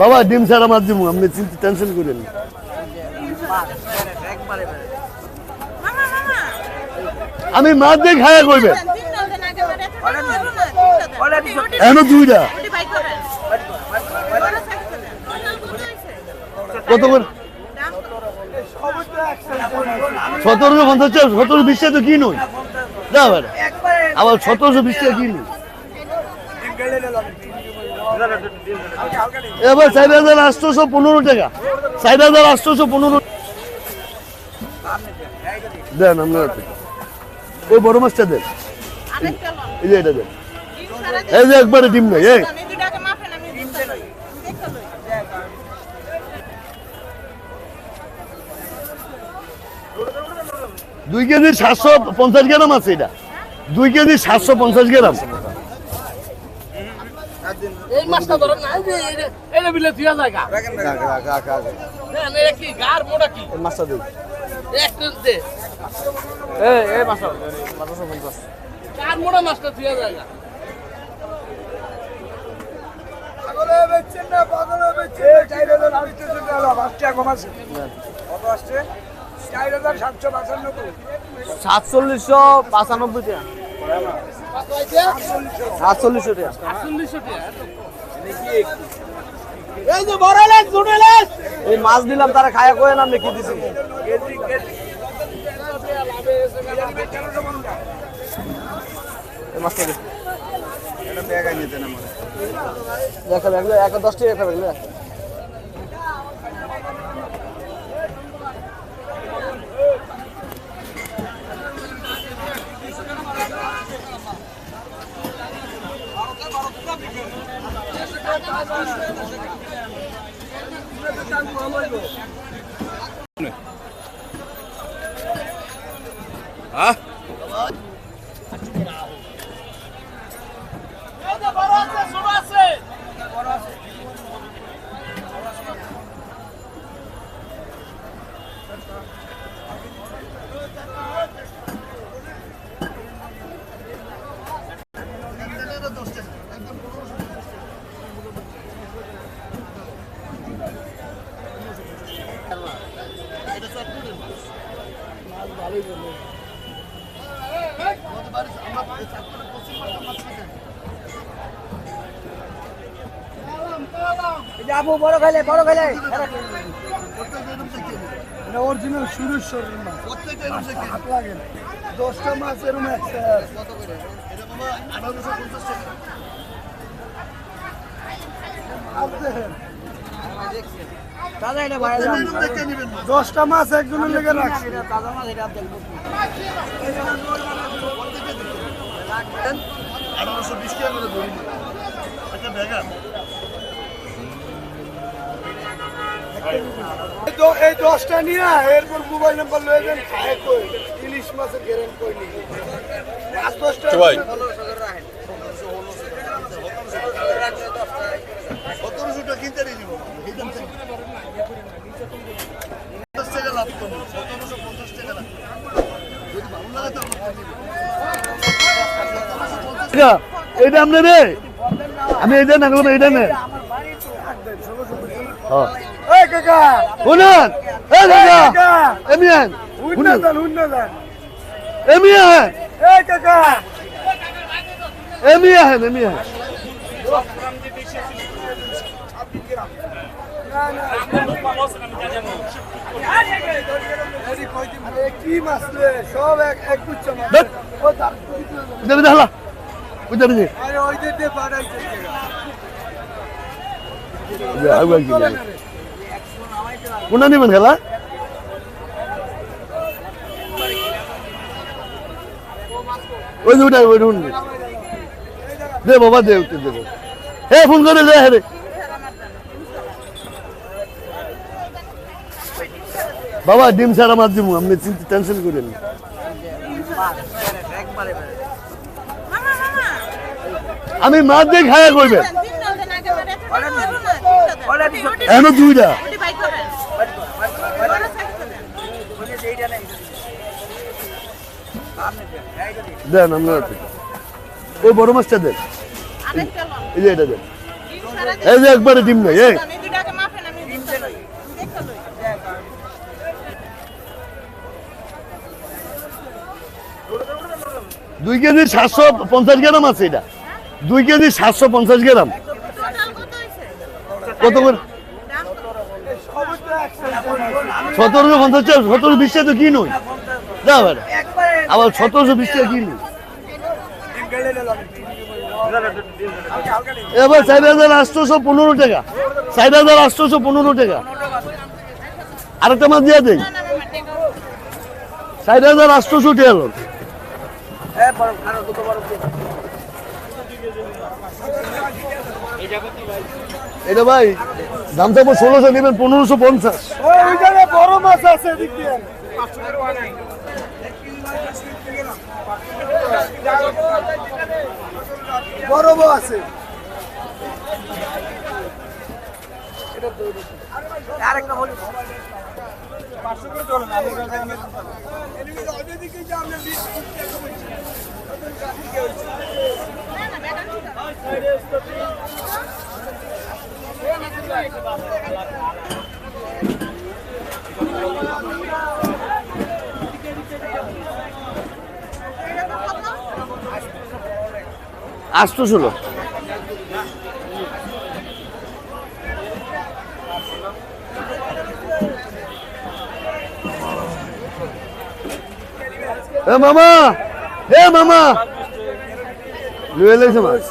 বাবা, ডিম ছাড়া মাছ দিব, আপনি চিন্তা টেনশন করেন। আমি মাছ দিয়ে খায়া করবেন এন দুইটা। কত করে? সতেরোশো পঞ্চাশ টাকা, সতেরোশো বিশ তো কি নই আবার সতেরোশো বিশ কি নই এবার চার হাজার আটশোশো পনেরো টাকা। চার হাজার আটশোশো পনেরো। দেন আপনার। ওই বড় মাছটা দেন। এই যে এটা দেন। এই যে একবারে ডিম নেই, এই। দুই কেজি সাতশো পঞ্চাশ গ্রাম আছে এটা। দুই কেজি সাতশো পঞ্চাশ গ্রাম। এই মাছটা ধরেন না এই যে বিলে দুয়া জায়গা দেন এটা কি গার মোটা কি? মাছটা দিন একটা দে। এই এই মাছটা গার মোটা মাছটা দুয়া জায়গা সাতচল্লিশশো পঁচানব্বই টাকা। টাকা আটচল্লিশশো টাকা। এই যে বড় লেজ ছোট লেজ। এই মাছ দিলাম তারা খায়া কয়ে নাম কি দিছি? মাছটা। দেখা দেখলে এক দশ টাকা একটা Ha? আপু বড় খাইলে বড় খাইলে অরিজিনাল মাছ। হাত লাগে দশটা মাছ এরকম একটা ভাই দশটা মাছ একজনের লেগে রাখছে। তাজা মাছ এটা দেখব আঠারোশো বিশ টাকা করে ধরি একটা ব্যাগা। এই দ- এই দশটা নিয়ে এরপর মোবাইল নাম্বার লয়ে যান খায় কই? ইলিশ মাছের গ্যারেন্ট কই নি মাছ দশটা সতেরোশো টাকা কিনতে দিব পঞ্চাশ টাকা লাভ করব সতেরোশো পঞ্চাশ টাকা লাভ যদি ভালো লাগে তো আমরা নিবো। এটা আপনি রে। আমি এটা না করব এটা নে হ্যাঁ। শুনুন। এই দাদা কাকা। এমিয়ান। এমিয়ান। এই কাকা। এমিয়ান এমিয়ান। আরে কি মাছ সব এক গুচ্ছ মাছ। বুঝতে পেরেছি? ওই পাঠাইছে কোনটা নেবেন খেলা? ওই যে ওটাই ওইটা উঠবে দে বাবা দে উঠতে দে হে ফোন করে দে হে বাবা ডিম ছাড়া মাছ দিব আপনি টেনশন করেন আমি মাছ দিয়ে খায়া করবে এমন দুইটা। দেন, আমরা ওই বড় মাছটা দেন। এই যে এটা দেন। এই যে একবারে ডিম নাই, এই। দুই কেজি সাতশো পঞ্চাশ গ্রাম আছে এটা। দুই কেজি সাতশো পঞ্চাশ গ্রাম। কত করে? সতেরোশো পঞ্চাশ টাকা সতেরো বিশ তো কি নই না আবার সতেরোশো বিশ টাকা কি নই এবার চার হাজার আটশোশো পনেরো টাকা। চার হাজার আটশোশো পনেরো টাকা। আরেকটা মাছ দিয়ে দেয় চার হাজার আটশোশো টাকা লোক এ বড় খানো দুটো বড় দিয়ে। এটা ভাই দাম থাকব ষোলোশো নেবেন পনেরোশো পঞ্চাশ। বড় মাছ আছে বড় বড় আছে। আটশো ষোলো এ মামা এ মামা। লুয়ে লেগেছে মাছ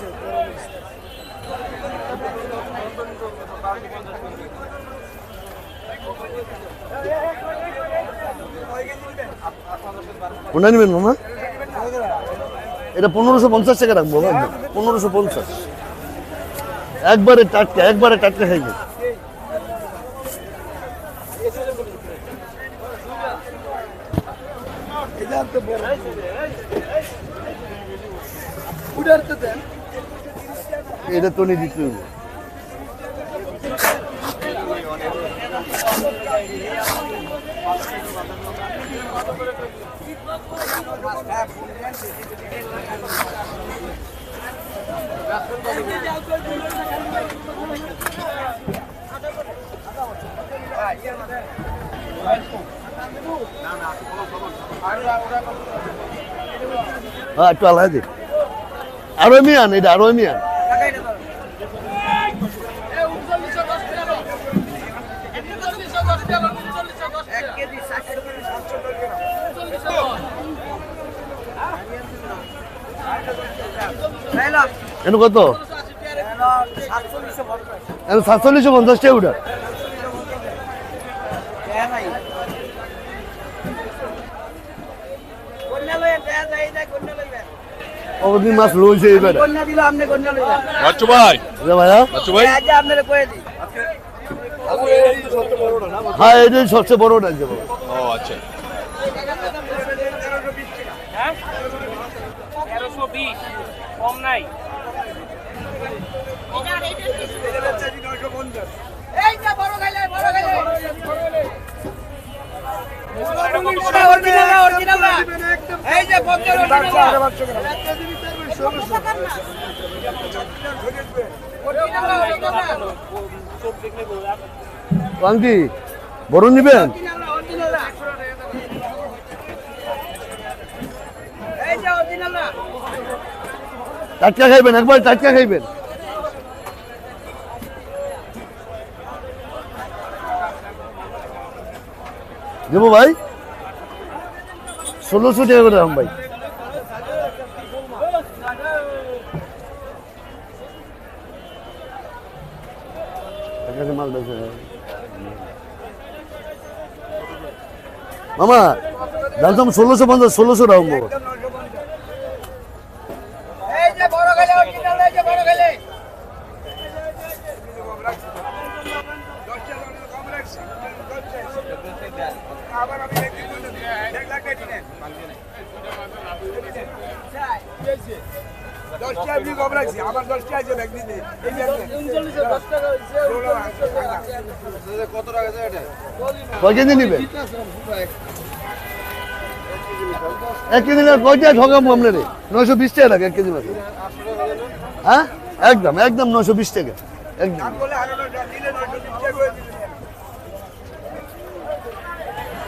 কোনটা নেবেন মামা? এটা পনেরোশো পঞ্চাশ টাকা রাখব পনেরোশো পঞ্চাশ। একবারে টাটকা একবারে টাটকা বড় উড়ার এটা তো নিয়ে দিতে হ্যাঁ দিন। আরও মিয়ান এটা আরও মিয়ান কেন কত? সাতচল্লিশশো পঞ্চাশ টাকা ওটা অবদিন মাছ লইছে এইবার কন্যা দিল আপনি কন্যা লইবেন বাচ্চু ভাই। রে ভাইয়া। বাচ্চু ভাই। আজ আপনারা কয়ে দিই হ্যাঁ এটাই সবচেয়ে বড় ওটা যে ও আচ্ছা। তেরোশো বিশ কম নাই। এই যে বড় খাইলে বড় খাইলে অরিজিনাল না অরিজিনাল না এই যে পঞ্চাশ অরিজিনাল না অরিজিনাল না অরিজিনাল না কান্তি বড় নিবেন অরিজিনাল না অরিজিনাল না এই যে অরিজিনাল না টাটকা খাইবেন, একবার টাটকা খাইবেন। দেবো ভাই? ষোলোশো টাকা করে দাম ভাই। মাল মামা, দাম ষোলোশো পঞ্চাশ, ষোলোশো রাখুন বাবা এই যে বড় খাইলে অরিজিনাল এই যে বড় খাইলে দশটা আপনি কম রাখছি আমার দশটা আছে ব্যাগ দিতে এই যে কয় কেজি নিবেন এক কেজি না কয়টা ঠকাবো আপনার? নয়শো বিশ টাকা লাগে এক কেজি হ্যাঁ? একদম একদম নয়শো বিশ টাকা। একদম।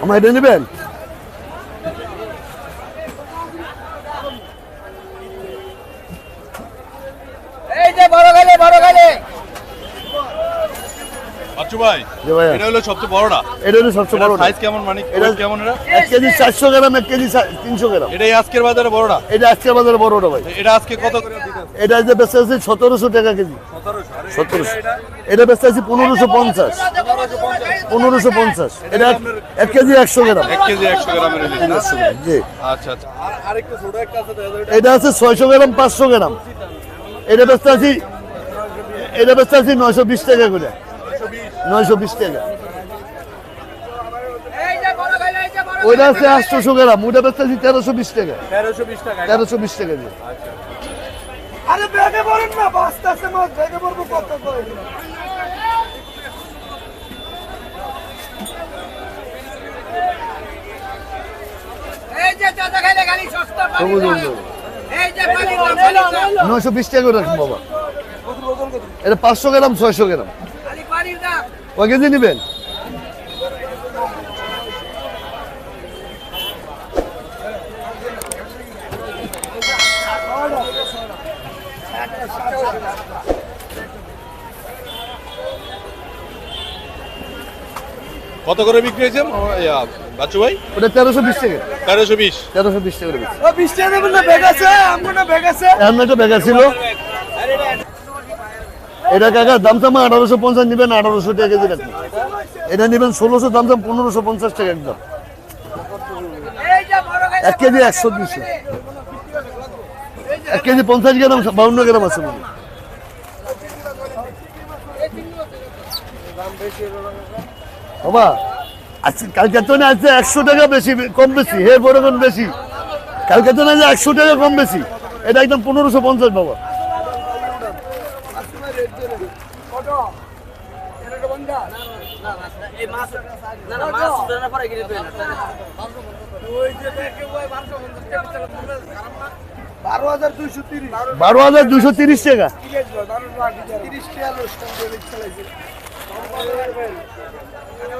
আমার এটা নেবেন যে বড় গেলে বড় গেলে বাচ্চু ভাই এটা হলো সবচেয়ে বড়টা। এটা হলো সবচেয়ে বড় সাইজ কেমন মানে এটা- কেমন এটা? এক কেজি চারশো গ্রাম এক কেজি তিনশো গ্রাম। এটাই আজকের বাজারে বড়টা? এটা আজকের বাজারে বড়টা ভাই। এটা আজকে কত করে দিতেছে এটা যে আছে টাকা কেজি। সতেরোশো। এটা বেচতে আছে পনেরোশো পঞ্চাশ। পনেরোশো পঞ্চাশ। এটা এক- এক কেজি একশো গ্রাম। এক কেজি একশো গ্রামের জি। আচ্ছা আচ্ছা। আর আরেকটু ছোট একটা আছে এটা এটা আছে ছয়শো গ্রাম পাঁচশো গ্রাম। এটা বেচতে আছি এটা বেচতে আছি নয়শো বিশ টাকা করে। নয়শো বিশ টাকা। এই যে বড় গেলে এই যে বড় ওইটা আছে আটশোশো গ্রাম ওইটা তেরোশো বিশ টাকা। তেরোশো বিশ টাকা। দিয়ে। আরে ব্যাগে না আছে মাছ ব্যাগে কত। নয়শো বিশ টাকা রাখুন বাবা। এটা পাঁচশো গ্রাম ছয়শো গ্রাম। কেজি নেবেন কত করে বিক্রি হয়েছে? বাচ্চু ভাই? ওটা তেরোশো বিশ টাকা। তেরোশো বিশ। তেরোশো বিশ টাকা বিশ টাকা দেবেন না ব্যাগ আছে আমার ব্যাগ আছে। একটা বেকার ছিল। এটা কাকা, দাম দাম আঠারোশো পঞ্চাশ নেবেন, আঠারোশো টাকা কেজি রাখবেন এটা নেবেন ষোলোশো, দাম পনেরোশো পঞ্চাশ টাকা একদম। এক কেজি একশো দুশো এক কেজি পঞ্চাশ গ্রাম, বাউন্ন গ্রাম আছে। মনে। বাবা আজকে কালকে তো আছে একশো টাকা বেশি, কম বেশি হের বড় বেশি। কালকে তো না একশো টাকা কম বেশি। এটা একদম পনেরোশো পঞ্চাশ বাবা। বারো হাজার দুশো তিরিশ। টাকা।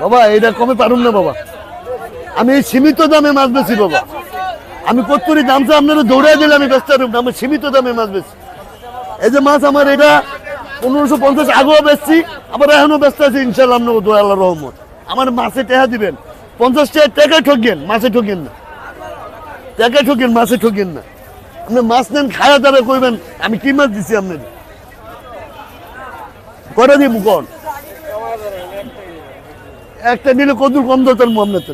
বাবা এটা কমে পারুম না বাবা? আমি এই সীমিত দামে মাছ বেছি বাবা। আমি কত্তরি দামটা আপনারা দৌড়াই দিলে আমি ব্যস্ত আমি সীমিত দামে মাছ বেছি এই যে মাছ আমার এটা পনেরোশো পঞ্চাশ আগেও বেচছি, আবার এখনও ব্যস্ত আছি ইনশাল্লাহ আপনাকে দোয়া আল্লাহ রহমত। আমার মাছে টেহা দিবেন। পঞ্চাশ টাকা টাকায় ঠকিয়েন মাছে ঠকিয়েন না। টাকায় ঠকিয়েন মাছে ঠকিয়েন না। আপনি মাছ নেন, খায়া তারা কইবেন, আমি কি মাছ দিছি আপনার করে দিব কোন? একটা নিলে কত কম দরকার মু আপনার তো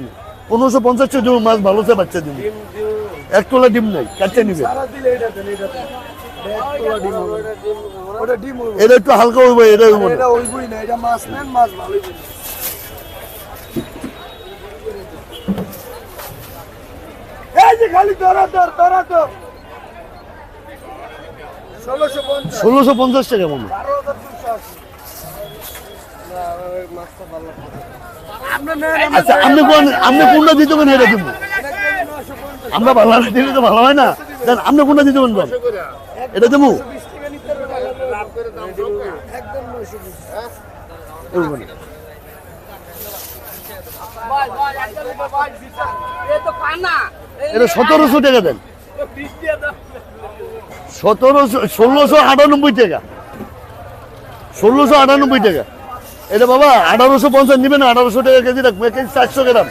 পনেরোশো পঞ্চাশ টাকা মাছ ভালো সে বাচ্চা দিব এক তোলা ডিম নাই, কাটতে নিবে। ওটা ডিম এটা একটু হালকা এটা না এটা ওইবই না এটা মাছ নেন মাছ ভালোই এই যে খালি ষোলোশো পঞ্চাশ। টাকা মনে হয়। আচ্ছা আপনি আপনি কোনটা দিতে পারেন এটা দিব। আমরা ভালো দিলে তো ভালো হয় না। দেন আপনি কোনটা দিতে পারেন বল? এটা দেবো? এটা সতেরোশো টাকা দেন। সতেরোশো ষোলোশো আটানব্বই টাকা। ষোলোশো আটানব্বই টাকা। এটা বাবা আঠারোশো পঞ্চাশ নেবেন আঠারোশো টাকা কেজি রাখব কেজি চারশো গ্রাম।